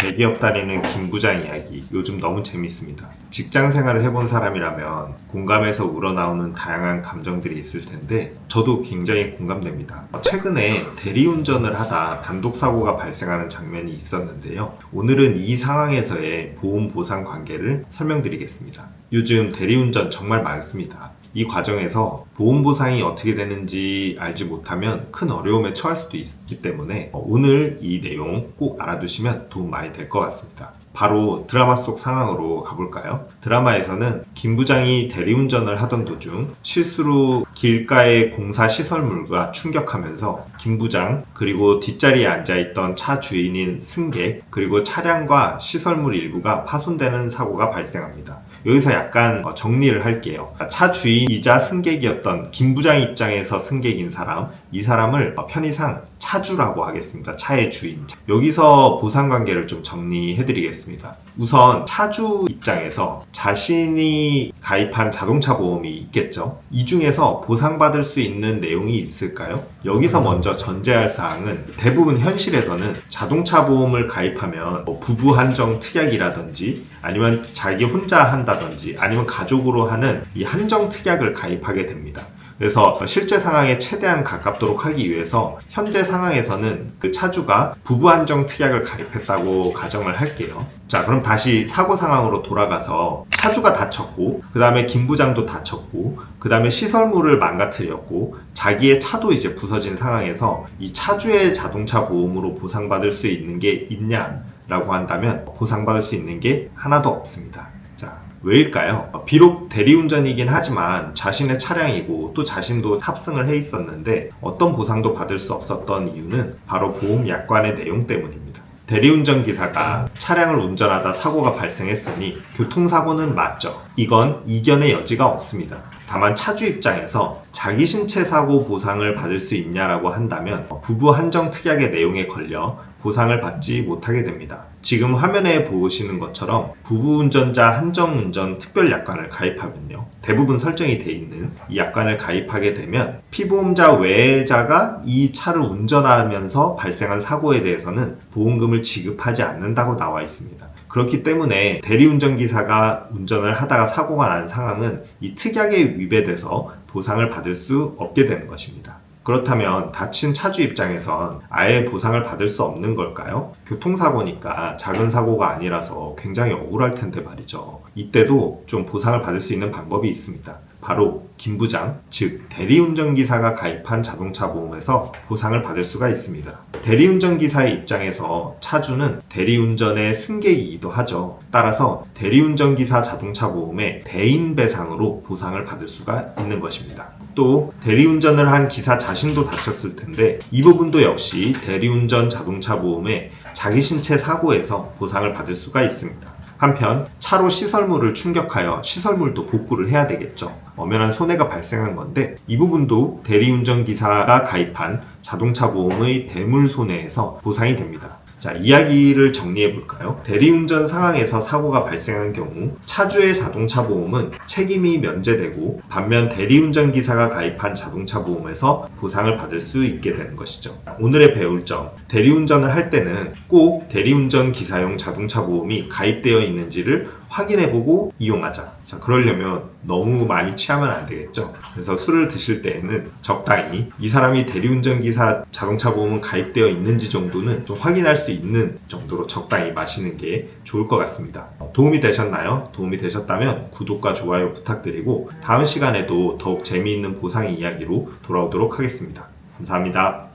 대기업 다니는 김 부장 이야기 요즘 너무 재밌습니다. 직장 생활을 해본 사람이라면 공감에서 우러나오는 다양한 감정들이 있을 텐데 저도 굉장히 공감됩니다. 최근에 대리운전을 하다 단독 사고가 발생하는 장면이 있었는데요. 오늘은 이 상황에서의 보험 보상 관계를 설명드리겠습니다. 요즘 대리운전 정말 많습니다. 이 과정에서 보험 보상이 어떻게 되는지 알지 못하면 큰 어려움에 처할 수도 있기 때문에 오늘 이 내용 꼭 알아두시면 도움 많이 될 것 같습니다. 바로 드라마 속 상황으로 가볼까요? 드라마에서는 김 부장이 대리운전을 하던 도중 실수로 길가의 공사 시설물과 충격하면서 김 부장 그리고 뒷자리에 앉아있던 차 주인인 승객 그리고 차량과 시설물 일부가 파손되는 사고가 발생합니다. 여기서 약간 어, 정리를 할게요. 차 주인이자 승객이었던 김 부장 입장에서 승객인 사람, 이 사람을 어, 편의상 차주라고 하겠습니다. 차의 주인. 여기서 보상 관계를 좀 정리해 드리겠습니다. 우선 차주 입장에서 자신이 가입한 자동차 보험이 있겠죠. 이 중에서 보상받을 수 있는 내용이 있을까요? 여기서 먼저 전제할 사항은 대부분 현실에서는 자동차 보험을 가입하면 뭐 부부 한정 특약이라든지 아니면 자기 혼자 한다든지 아니면 가족으로 하는 이 한정 특약을 가입하게 됩니다. 그래서 실제 상황에 최대한 가깝도록 하기 위해서 현재 상황에서는 그 차주가 부부 한정 특약을 가입했다고 가정을 할게요. 자, 그럼 다시 사고 상황으로 돌아가서 차주가 다쳤고, 그 다음에 김 부장도 다쳤고, 그 다음에 시설물을 망가뜨렸고, 자기의 차도 이제 부서진 상황에서 이 차주의 자동차 보험으로 보상받을 수 있는 게 있냐 라고 한다면 보상받을 수 있는 게 하나도 없습니다. 자, 왜일까요? 비록 대리운전이긴 하지만 자신의 차량이고 또 자신도 탑승을 해 있었는데 어떤 보상도 받을 수 없었던 이유는 바로 보험 약관의 내용 때문입니다. 대리운전 기사가 차량을 운전하다 사고가 발생했으니 교통사고는 맞죠. 이건 이견의 여지가 없습니다. 다만 차주 입장에서 자기 신체 사고 보상을 받을 수 있냐라고 한다면 부부 한정 특약의 내용에 걸려 보상을 받지 못하게 됩니다. 지금 화면에 보시는 것처럼 부부 운전자 한정 운전 특별 약관을 가입하면요. 대부분 설정이 돼 있는 이 약관을 가입하게 되면 피보험자 외자가 이 차를 운전하면서 발생한 사고에 대해서는 보험금을 지급하지 않는다고 나와 있습니다. 그렇기 때문에 대리운전 기사가 운전을 하다가 사고가 난 상황은 이 특약에 위배돼서 보상을 받을 수 없게 되는 것입니다. 그렇다면 다친 차주 입장에선 아예 보상을 받을 수 없는 걸까요? 교통사고니까 작은 사고가 아니라서 굉장히 억울할 텐데 말이죠. 이때도 좀 보상을 받을 수 있는 방법이 있습니다. 바로 김부장, 즉 대리운전기사가 가입한 자동차 보험에서 보상을 받을 수가 있습니다. 대리운전기사의 입장에서 차주는 대리운전의 승객이기도 하죠. 따라서 대리운전기사 자동차 보험의 대인 배상으로 보상을 받을 수가 있는 것입니다. 또 대리운전을 한 기사 자신도 다쳤을 텐데 이 부분도 역시 대리운전 자동차 보험의 자기 신체 사고에서 보상을 받을 수가 있습니다. 한편 차로 시설물을 충격하여 시설물도 복구를 해야 되겠죠. 엄연한 손해가 발생한 건데 이 부분도 대리운전 기사가 가입한 자동차 보험의 대물 손해에서 보상이 됩니다. 자, 이야기를 정리해 볼까요? 대리운전 상황에서 사고가 발생한 경우 차주의 자동차 보험은 책임이 면제되고 반면 대리운전 기사가 가입한 자동차 보험에서 보상을 받을 수 있게 되는 것이죠. 오늘의 배울 점. 대리운전을 할 때는 꼭 대리운전 기사용 자동차 보험이 가입되어 있는지를 확인해 보고 이용하자. 자, 그러려면 너무 많이 취하면 안 되겠죠. 그래서 술을 드실 때에는 적당히 이 사람이 대리운전 기사 자동차 보험은 가입되어 있는지 정도는 좀 확인할 수 있는 정도로 적당히 마시는 게 좋을 것 같습니다. 도움이 되셨나요? 도움이 되셨다면 구독과 좋아요 부탁드리고 다음 시간에도 더욱 재미있는 보상 이야기로 돌아오도록 하겠습니다. 감사합니다.